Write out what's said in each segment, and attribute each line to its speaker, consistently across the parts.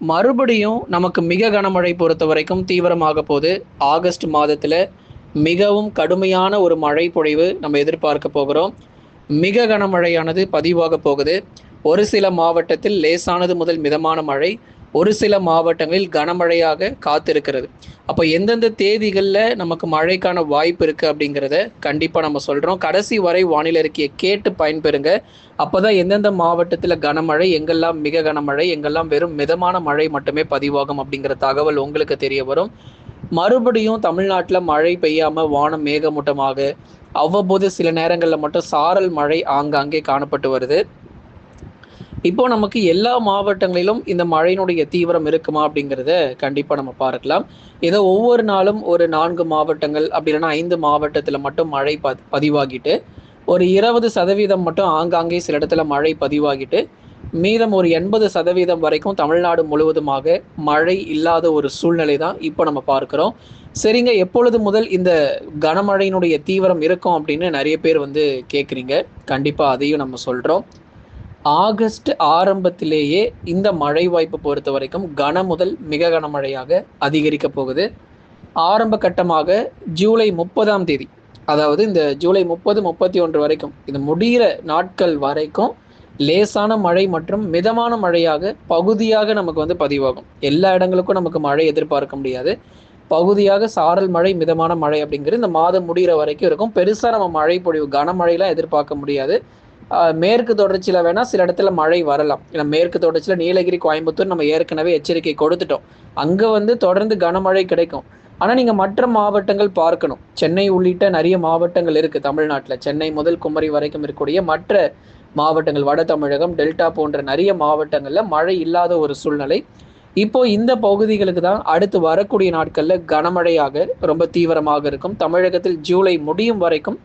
Speaker 1: மறுபடியும் நமக்கு மிக கனமழை பொறுத்த வரைக்கும் தீவிரமாக போகுது. ஆகஸ்ட் மாதத்துல மிகவும் கடுமையான ஒரு மழை பொழிவு நம்ம எதிர்பார்க்க போகிறோம். மிக கனமழையானது பதிவாக போகுது. ஒரு சில மாவட்டத்தில் லேசானது முதல் மிதமான மழை ஒரு சில மாவட்டங்களில் கனமழையாக காத்திருக்கிறது. அப்போ எந்தெந்த தேதிகளில் நமக்கு மழைக்கான வாய்ப்பு இருக்குது அப்படிங்கிறத கண்டிப்பாக நம்ம சொல்கிறோம் கடைசி வரை வானிலை அறிக்கையை கேட்டு பயன்பெறுங்க. அப்போ தான் எந்தெந்த மாவட்டத்தில் கனமழை எங்கெல்லாம் மிக கனமழை எங்கெல்லாம் வெறும் மிதமான மழை மட்டுமே பதிவாகும் அப்படிங்கிற தகவல் உங்களுக்கு தெரிய வரும். மறுபடியும் தமிழ்நாட்டில் மழை பெய்யாமல் வானம் மேகமூட்டமாக அவ்வப்போது சில நேரங்களில் மட்டும் சாரல் மழை ஆங்காங்கே காணப்பட்டு வருது. இப்போ நமக்கு எல்லா மாவட்டங்களிலும் இந்த மழையினுடைய தீவிரம் இருக்குமா அப்படிங்கிறத கண்டிப்பாக நம்ம பார்க்கலாம். ஏதோ ஒவ்வொரு நாளும் ஒரு நான்கு மாவட்டங்கள் அப்படி இல்லைன்னா ஐந்து மாவட்டத்தில் மட்டும் மழை ப பதிவாகிட்டு ஒரு இருபது சதவீதம் மட்டும் ஆங்காங்கே சில இடத்துல மழை பதிவாகிட்டு மீதம் ஒரு எண்பது சதவீதம் வரைக்கும் தமிழ்நாடு முழுவதுமாக மழை இல்லாத ஒரு சூழ்நிலை தான் இப்போ நம்ம பார்க்குறோம். சரிங்க எப்பொழுது முதல் இந்த கனமழையினுடைய தீவிரம் இருக்கும் அப்படின்னு நிறைய பேர் வந்து கேட்குறீங்க கண்டிப்பாக அதையும் நம்ம சொல்கிறோம் ஆகஸ்ட் ஆரம்பத்திலேயே இந்த மழை வாய்ப்பு பொறுத்த வரைக்கும் கன முதல் மிக கனமழையாக அதிகரிக்க போகுது. ஆரம்ப கட்டமாக ஜூலை முப்பதாம் தேதி அதாவது இந்த ஜூலை முப்பது முப்பத்தி ஒன்று வரைக்கும் இது முடிகிற நாட்கள் வரைக்கும் லேசான மழை மற்றும் மிதமான மழையாக பகுதியாக நமக்கு வந்து பதிவாகும். எல்லா இடங்களுக்கும் நமக்கு மழை எதிர்பார்க்க முடியாது. பகுதியாக சாரல் மழை மிதமான மழை அப்படிங்கிறது இந்த மாதம் முடிகிற வரைக்கும் இருக்கும். பெருசாக நம்ம மழை பொழிவு கனமழையெல்லாம் எதிர்பார்க்க முடியாது. மேற்கு தொடர்ச்சியில் வேணால் சில இடத்துல மழை வரலாம். ஏன்னா மேற்கு தொடர்ச்சியில் நீலகிரி கோயம்புத்தூர் நம்ம ஏற்கனவே எச்சரிக்கை கொடுத்துட்டோம். அங்கே வந்து தொடர்ந்து கனமழை கிடைக்கும். ஆனால் நீங்கள் மற்ற மாவட்டங்கள் பார்க்கணும். சென்னை உள்ளிட்ட நிறைய மாவட்டங்கள் இருக்குது தமிழ்நாட்டில். சென்னை முதல் குமரி வரைக்கும் இருக்கக்கூடிய மற்ற மாவட்டங்கள் வட தமிழகம் டெல்டா போன்ற நிறைய மாவட்டங்களில் மழை இல்லாத ஒரு சூழ்நிலை. இப்போ இந்த பகுதிகளுக்கு தான் அடுத்து வரக்கூடிய நாட்களில் கனமழையாக ரொம்ப தீவிரமாக இருக்கும். தமிழகத்தில் ஜூலை முடியும் வரைக்கும்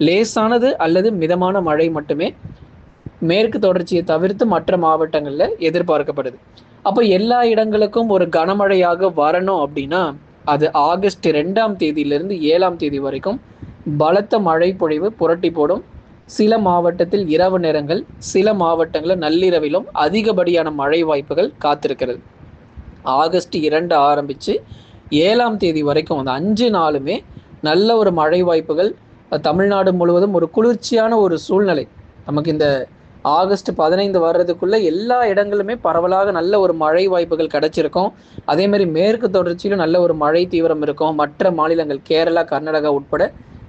Speaker 1: லேசானது அல்லது மிதமான மழை மட்டுமே மேற்கு தொடர்ச்சியை தவிர்த்து மற்ற மாவட்டங்களில் எதிர்பார்க்கப்படுது. அப்போ எல்லா இடங்களுக்கும் ஒரு கனமழையாக வரணும் அப்படின்னா அது ஆகஸ்ட் ரெண்டாம் தேதியிலிருந்து ஏழாம் தேதி வரைக்கும் பலத்த மழை பொழிவு புரட்டி போடும். சில மாவட்டத்தில் இரவு நேரங்கள் சில மாவட்டங்களில் நள்ளிரவிலும் அதிகப்படியான மழை வாய்ப்புகள் காத்திருக்கிறது. ஆகஸ்ட் இரண்டு ஆரம்பித்து ஏழாம் தேதி வரைக்கும் அந்த அஞ்சு நாளுமே நல்ல ஒரு மழை வாய்ப்புகள் தமிழ்நாடு முழுவதும் ஒரு குளிர்ச்சியான ஒரு சூழ்நிலை. நமக்கு இந்த ஆகஸ்ட் பதினைந்து வர்றதுக்குள்ள எல்லா இடங்களுமே பரவலாக நல்ல ஒரு மழை வாய்ப்புகள் கிடைச்சிருக்கும். அதே மாதிரி மேற்கு தொடர்ச்சியிலும் நல்ல ஒரு மழை தீவிரம் இருக்கும். மற்ற மாநிலங்கள் கேரளா கர்நாடகா உட்பட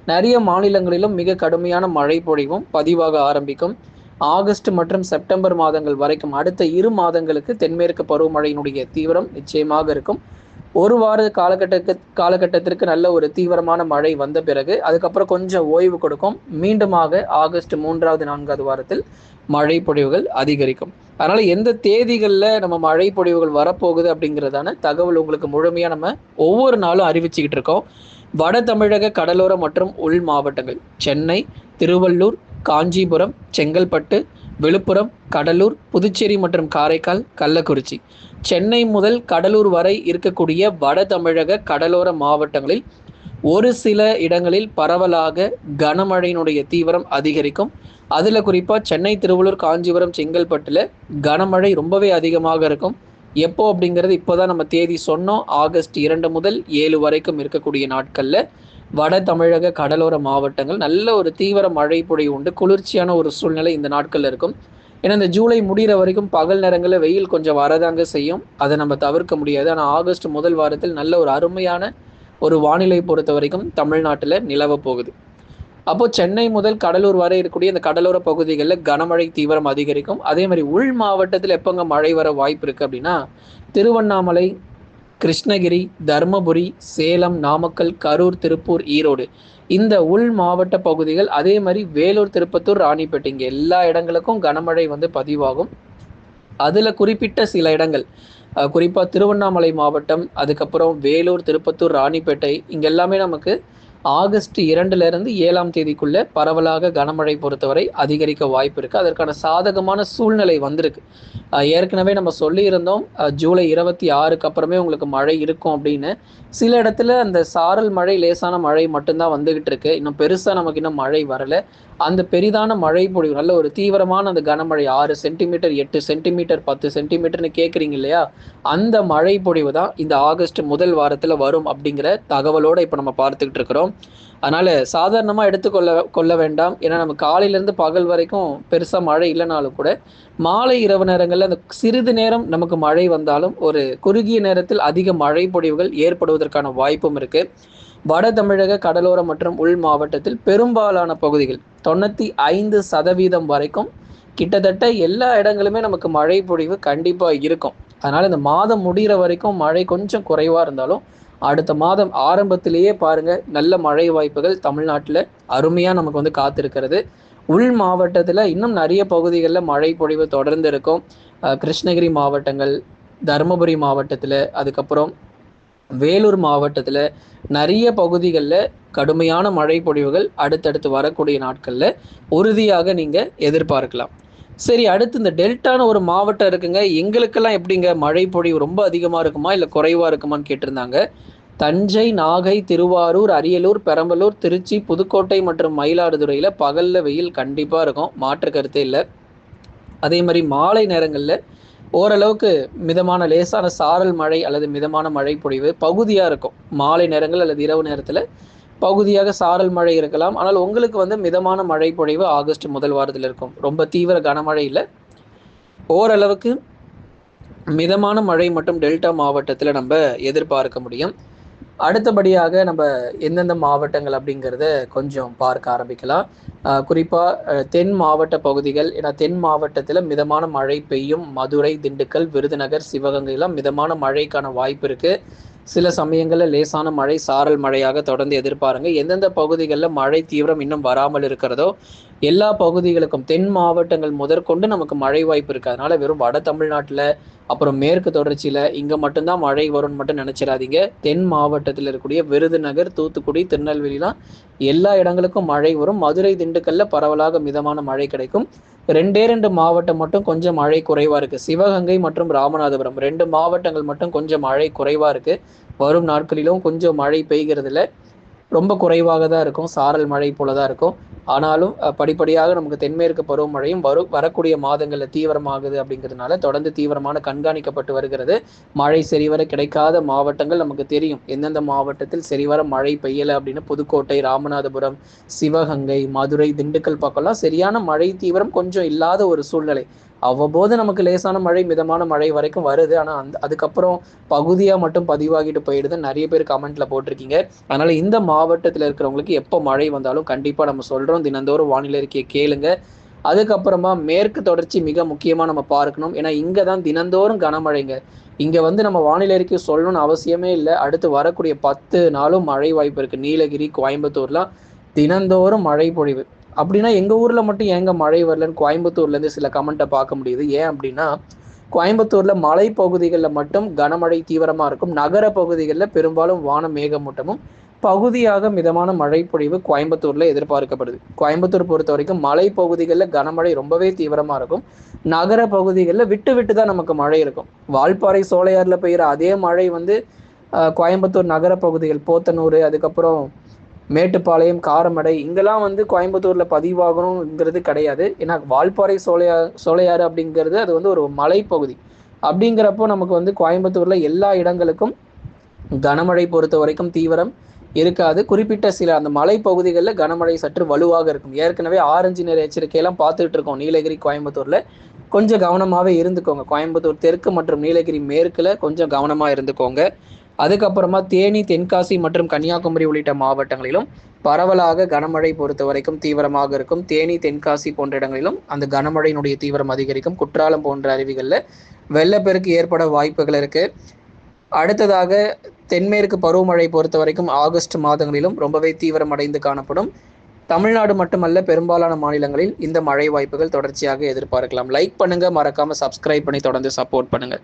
Speaker 1: நிறைய மாநிலங்களிலும் மிக கடுமையான மழை பொழிவும் பதிவாக ஆரம்பிக்கும். ஆகஸ்ட் மற்றும் செப்டம்பர் மாதங்கள் வரைக்கும் அடுத்த இரு மாதங்களுக்கு தென்மேற்கு பருவமழையினுடைய தீவிரம் நிச்சயமாக இருக்கும். ஒரு வார காலகட்டத்துக்கு காலகட்டத்திற்கு நல்ல ஒரு தீவிரமான மழை வந்த பிறகு அதுக்கப்புறம் கொஞ்சம் ஓய்வு கொடுக்கும். மீண்டுமாக ஆகஸ்ட் மூன்றாவது நான்காவது வாரத்தில் மழை பொழிவுகள் அதிகரிக்கும். அதனால எந்த தேதிகளில் நம்ம மழை பொழிவுகள் வரப்போகுது அப்படிங்கிறதான தகவல் உங்களுக்கு முழுமையாக நம்ம ஒவ்வொரு நாளும் அறிவிச்சுக்கிட்டு இருக்கோம். வட தமிழக கடலோர மற்றும் உள் மாவட்டங்கள் சென்னை திருவள்ளூர் காஞ்சிபுரம் செங்கல்பட்டு விழுப்புரம் கடலூர் புதுச்சேரி மற்றும் காரைக்கால் கள்ளக்குறிச்சி. சென்னை முதல் கடலூர் வரை இருக்கக்கூடிய வட தமிழக கடலோர மாவட்டங்களில் ஒரு சில இடங்களில் பரவலாக கனமழையினுடைய தீவிரம் அதிகரிக்கும். அதில் குறிப்பாக சென்னை திருவள்ளூர் காஞ்சிபுரம் செங்கல்பட்டில் கனமழை ரொம்பவே அதிகமாக இருக்கும். எப்போ அப்படிங்கிறது இப்போதான் நம்ம தேதி சொன்னோம். ஆகஸ்ட் இரண்டு முதல் ஏழு வரைக்கும் இருக்கக்கூடிய நாட்களில் வட தமிழக கடலோர மாவட்டங்கள் நல்ல ஒரு தீவிர மழை பொழி உண்டு. குளிர்ச்சியான ஒரு சூழ்நிலை இந்த நாட்களில் இருக்கும். ஏன்னா இந்த ஜூலை முடிகிற வரைக்கும் பகல் நேரங்களில் வெயில் கொஞ்சம் வரதாங்க செய்யும். அதை நம்ம தவிர்க்க முடியாது. ஆனால் ஆகஸ்ட் முதல் வாரத்தில் நல்ல ஒரு அருமையான ஒரு வானிலை பொறுத்த வரைக்கும் தமிழ்நாட்டில் நிலவ போகுது. அப்போ சென்னை முதல் கடலூர் வரை இருக்கக்கூடிய இந்த கடலோர பகுதிகளில் கனமழை தீவிரம் அதிகரிக்கும். அதே மாதிரி உள் மாவட்டத்தில் எப்போங்க மழை வர வாய்ப்பு இருக்குது அப்படின்னா திருவண்ணாமலை கிருஷ்ணகிரி தருமபுரி சேலம் நாமக்கல் கரூர் திருப்பூர் ஈரோடு. இந்த உள் மாவட்ட பகுதிகள் அதே மாதிரி வேலூர் திருப்பத்தூர் ராணிப்பேட்டை இங்கே எல்லா இடங்களுக்கும் கனமழை வந்து பதிவாகும். அதில் குறிப்பிட்ட சில இடங்கள் குறிப்பாக திருவண்ணாமலை மாவட்டம் அதுக்கப்புறம் வேலூர் திருப்பத்தூர் ராணிப்பேட்டை இங்கே எல்லாமே நமக்கு ஆகஸ்ட் இரண்டுலேருந்து ஏழாம் தேதிக்குள்ள பரவலாக கனமழை பொறுத்தவரை அதிகரிக்க வாய்ப்பு இருக்குது அதற்கான சாதகமான சூழ்நிலை வந்திருக்கு. ஏற்கனவே நம்ம சொல்லியிருந்தோம் ஜூலை இருபத்தி ஆறுக்கு அப்புறமே உங்களுக்கு மழை இருக்கும் அப்படின்னு. சில இடத்துல அந்த சாரல் மழை லேசான மழை மட்டும்தான் வந்துகிட்டு இருக்கு. இன்னும் பெருசாக நமக்கு இன்னும் மழை வரலை. அந்த பெரிதான மழை பொழிவு நல்ல ஒரு தீவிரமான அந்த கனமழை ஆறு சென்டிமீட்டர் எட்டு சென்டிமீட்டர் பத்து சென்டிமீட்டர்னு கேட்குறீங்க இல்லையா? அந்த மழை பொழிவு தான் இந்த ஆகஸ்ட் முதல் வாரத்தில் வரும் அப்படிங்கிற தகவலோட இப்போ நம்ம பார்த்துக்கிட்டு இருக்கிறோம். அதனால சாதாரணமாக எடுத்துக்கொள்ள கொள்ள வேண்டாம். ஏன்னா நம்ம காலையிலேருந்து பகல் வரைக்கும் பெருசாக மழை இல்லைனாலும் கூட மாலை இரவு நேரங்களில் அந்த சிறிது நேரம் நமக்கு மழை வந்தாலும் ஒரு குறுகிய நேரத்தில் அதிக மழை பொழிவுகள் ஏற்படுவதற்கான வாய்ப்பும் இருக்குது வட தமிழக கடலோர மற்றும் உள் மாவட்டத்தில் பெரும்பாலான பகுதிகள் தொண்ணூற்றி ஐந்து சதவீதம் வரைக்கும் கிட்டத்தட்ட எல்லா இடங்களுமே நமக்கு மழை பொழிவு கண்டிப்பாக இருக்கும். அதனால் இந்த மாதம் முடிகிற வரைக்கும் மழை கொஞ்சம் குறைவாக இருந்தாலும் அடுத்த மாதம் ஆரம்பத்திலேயே பாருங்க நல்ல மழை வாய்ப்புகள் தமிழ்நாட்டில் அருமையாக நமக்கு வந்து காத்திருக்கிறது. உள் மாவட்டத்தில் இன்னும் நிறைய பகுதிகளில் மழை பொழிவு தொடர்ந்து இருக்கும். கிருஷ்ணகிரி மாவட்டங்கள் தருமபுரி மாவட்டத்தில் அதுக்கப்புறம் வேலூர் மாவட்டத்தில் நிறைய பகுதிகளில் கடுமையான மழை பொழிவுகள் அடுத்தடுத்து வரக்கூடிய நாட்களில் உறுதியாக நீங்கள் எதிர்பார்க்கலாம். சரி அடுத்து இந்த டெல்டான ஒரு மாவட்டம் இருக்குங்க. எங்களுக்கெல்லாம் எப்படிங்க? மழை பொழிவு ரொம்ப அதிகமாக இருக்குமா? இல்லை குறைவாக இருக்குமான்னு கேட்டிருந்தாங்க. தஞ்சை நாகை திருவாரூர் அரியலூர் பெரம்பலூர் திருச்சி புதுக்கோட்டை மற்றும் மயிலாடுதுறையில் பகலில் வெயில் கண்டிப்பாக இருக்கும். மாற்று கருத்தே இல்லை. அதே மாதிரி மாலை நேரங்களில் ஓரளவுக்கு மிதமான லேசான சாரல் மழை அல்லது மிதமான மழை பொழிவு பகுதியாக இருக்கும். மாலை நேரங்கள் அல்லது இரவு நேரத்தில் பகுதியாக சாரல் மழை இருக்கலாம். ஆனால் உங்களுக்கு வந்து மிதமான மழை பொழிவு ஆகஸ்ட் முதல் வாரத்தில் இருக்கும். ரொம்ப தீவிர கனமழை இல்லை. ஓரளவுக்கு மிதமான மழை மட்டும் டெல்டா மாவட்டத்தில் நம்ம எதிர்பார்க்க முடியும். அடுத்தபடியாக நம்ம எந்தெந்த மாவட்டங்கள் அப்படிங்கிறத கொஞ்சம் பார்க்க ஆரம்பிக்கலாம். குறிப்பாக தென் மாவட்ட பகுதிகள். ஏன்னா தென் மாவட்டத்தில் மிதமான மழை பெய்யும். மதுரை திண்டுக்கல் விருதுநகர் சிவகங்கையெல்லாம் மிதமான மழைக்கான வாய்ப்பு இருக்குது சில சமயங்களில் லேசான மழை சாரல் மழையாக தொடர்ந்து எதிர்பாருங்க. எந்தெந்த பகுதிகளில் மழை தீவிரம் இன்னும் வராமல் இருக்கிறதோ எல்லா பகுதிகளுக்கும் தென் மாவட்டங்கள் முதற்கொண்டு நமக்கு மழை வாய்ப்பு இருக்கு. அதனால வெறும் வட தமிழ்நாட்டில் அப்புறம் மேற்கு தொடர்ச்சியில் இங்கே மட்டும்தான் மழை வரும்னு மட்டும் நினச்சிடாதீங்க. தென் மாவட்டத்தில் இருக்கக்கூடிய விருதுநகர் தூத்துக்குடி திருநெல்வேலிலாம் எல்லா இடங்களுக்கும் மழை வரும். மதுரை திண்டுக்கல்ல பரவலாக மிதமான மழை கிடைக்கும். ரெண்டே ரெண்டு மாவட்டம் மட்டும் கொஞ்சம் மழை குறைவா இருக்கு. சிவகங்கை மற்றும் ராமநாதபுரம் ரெண்டு மாவட்டங்கள் மட்டும் கொஞ்சம் மழை குறைவா இருக்கு. வரும் நாட்களிலும் கொஞ்சம் மழை பெய்கிறதுல ரொம்ப குறைவாக தான் இருக்கும். சாரல் மழை போல தான் இருக்கும். ஆனாலும் படிப்படியாக நமக்கு தென்மேற்கு பருவமழையும் வரும் வரக்கூடிய மாதங்களில் தீவிரமாகுது அப்படிங்கிறதுனால தொடர்ந்து தீவிரமான கண்காணிக்கப்பட்டு வருகிறது. மழை சரிவர கிடைக்காத மாவட்டங்கள் நமக்கு தெரியும். எந்தெந்த மாவட்டத்தில் சரிவர மழை பெய்யலை அப்படின்னு புதுக்கோட்டை ராமநாதபுரம் சிவகங்கை மதுரை திண்டுக்கல் பக்கம்லாம் சரியான மழை தீவிரம் கொஞ்சம் இல்லாத ஒரு சூழ்நிலை. அவ்வப்போது நமக்கு லேசான மழை மிதமான மழை வரைக்கும் வருது. ஆனால் அந்த அதுக்கப்புறம் பகுதியாக மட்டும் பதிவாகிட்டு போயிடுது நிறைய பேர் கமெண்ட்ல போட்டிருக்கீங்க. அதனால இந்த மாவட்டத்தில் இருக்கிறவங்களுக்கு எப்போ மழை வந்தாலும் கண்டிப்பாக நம்ம சொல்கிறோம் தினந்தோறும் வானிலை இருக்கையை கேளுங்க. அதுக்கப்புறமா மேற்கு தொடர்ச்சி மிக முக்கியமாக நம்ம பார்க்கணும். ஏன்னா இங்கே தான் தினந்தோறும் கனமழைங்க. இங்கே வந்து நம்ம வானிலை அறிக்கை சொல்லணும்னு அவசியமே இல்லை. அடுத்து வரக்கூடிய பத்து நாளும் மழை வாய்ப்பு இருக்குது நீலகிரி கோயம்புத்தூர்லாம் தினந்தோறும் மழை பொழிவு. அப்படின்னா எங்கள் ஊரில் மட்டும் ஏங்க மழை வரலன்னு கோயம்புத்தூர்லேருந்து சில கமெண்ட்டை பார்க்க முடியுது. ஏன் அப்படின்னா கோயம்புத்தூரில் மலை பகுதிகளில் மட்டும் கனமழை தீவிரமாக இருக்கும். நகர பகுதிகளில் பெரும்பாலும் வான மேகமூட்டமும் பகுதியாக மிதமான மழை பொழிவு எதிர்பார்க்கப்படுது. கோயம்புத்தூர் பொறுத்த வரைக்கும் மலை பகுதிகளில் கனமழை ரொம்பவே தீவிரமாக இருக்கும். நகர பகுதிகளில் விட்டு விட்டு தான் நமக்கு மழை இருக்கும். வால்பாறை சோலையாரில் பெய்கிற அதே மழை வந்து கோயம்புத்தூர் நகர பகுதிகள் போத்தனூர் அதுக்கப்புறம் மேட்டுப்பாளையம் காரமடை இங்கெல்லாம் வந்து கோயம்புத்தூர்ல பதிவாகணுங்கிறது கிடையாது. ஏன்னா வால்பாறை சோலையா சோலையாறு அப்படிங்கிறது அது வந்து ஒரு மலைப்பகுதி. அப்படிங்கிறப்போ நமக்கு வந்து கோயம்புத்தூர்ல எல்லா இடங்களுக்கும் கனமழை பொறுத்த வரைக்கும் தீவிரம் இருக்காது. குறிப்பிட்ட சில அந்த மலைப்பகுதிகளில் கனமழை சற்று வலுவாக இருக்கும். ஏற்கனவே ஆரஞ்சு நிற எச்சரிக்கையெல்லாம் பார்த்துட்டு இருக்கோம் நீலகிரி கோயம்புத்தூர்ல. கொஞ்சம் கவனமாகவே இருந்துக்கோங்க. கோயம்புத்தூர் தெற்கு மற்றும் நீலகிரி மேற்குல கொஞ்சம் கவனமாக இருந்துக்கோங்க. அதுக்கப்புறமா தேனி தென்காசி மற்றும் கன்னியாகுமரி உள்ளிட்ட மாவட்டங்களிலும் பரவலாக கனமழை பொறுத்த வரைக்கும் தீவிரமாக இருக்கும். தேனி தென்காசி போன்ற இடங்களிலும் அந்த கனமழையினுடைய தீவிரம் அதிகரிக்கும். குற்றாலம் போன்ற அருவிகளில் வெள்ளப்பெருக்கு ஏற்பட வாய்ப்புகள் இருக்கு. அடுத்ததாக தென்மேற்கு பருவமழை பொறுத்த வரைக்கும் ஆகஸ்ட் மாதங்களிலும் ரொம்பவே தீவிரமடைந்து காணப்படும். தமிழ்நாடு மட்டுமல்ல பெரும்பாலான மாநிலங்களில் இந்த மழை வாய்ப்புகள் தொடர்ச்சியாக எதிர்பார்க்கலாம். லைக் பண்ணுங்க மறக்காம சப்ஸ்கிரைப் பண்ணி தொடர்ந்து சப்போர்ட் பண்ணுங்க.